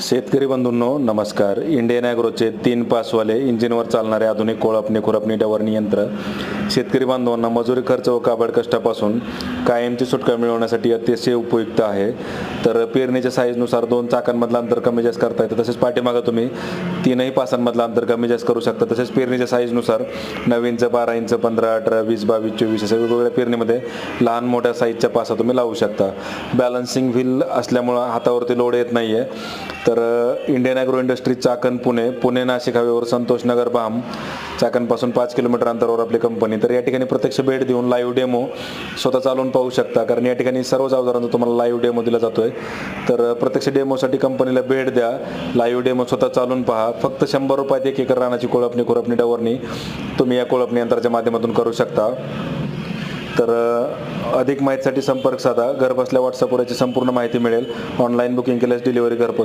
शेतकरी बंधूंनो नमस्कार. इंडियन ॲग्रोचे तीन पासवाले इंजिनवर चालणारे आधुनिक कोळपणी खुरपणी डवरणी यंत्र शेतकरी बांधवांना मजुरी खर्च व काबड कष्टापासून कायमची सुटका मिळवण्यासाठी अतिशय उपयुक्त आहे. तर पेरणीच्या साईजनुसार दोन चाकांमधलं अंतर कमी जास्त करता येतं तसेच पाठीमागं तुम्ही तीनही पासांमधलं अंतर कमी जास्त करू शकता. तसेच पेरणीच्या साईजनुसार नऊ इंच बारा इंच पंधरा अठरा वीस बावीस चोवीस अशा वेगवेगळ्या पेरणीमध्ये लहान मोठ्या साईजच्या पासा तुम्ही लावू शकता. बॅलन्सिंग व्हील असल्यामुळं हातावरती लोड येत नाही आहे तर Indian agro industry Chakan Pune. Pune Nashik however Santosh Nagar बाम. चाकणपासून पाच किलोमीटर अंतरावर आपली कंपनी तर या ठिकाणी प्रत्यक्ष भेट देऊन लाईव्ह डेमो स्वतः चालवून पाहू शकता. कारण या ठिकाणी सर्वच अवजारांचा तुम्हाला लाईव्ह डेमो दिला जातोय. तर प्रत्यक्ष डेमोसाठी कंपनीला भेट द्या. लाईव्ह डेमो स्वतः चालून पहा. फक्त शंभर रुपयात एक एकर रानाची कोळपणी कोळपणी डवरणी तुम्ही या कोळपणी यंत्राच्या माध्यमातून करू शकता. तर अधिक माहितीसाठी संपर्क साधा. घरबसल्या व्हॉट्सअपवर याची संपूर्ण माहिती मिळेल. ऑनलाईन बुकिंग केल्यास डिलिव्हरी घरपोच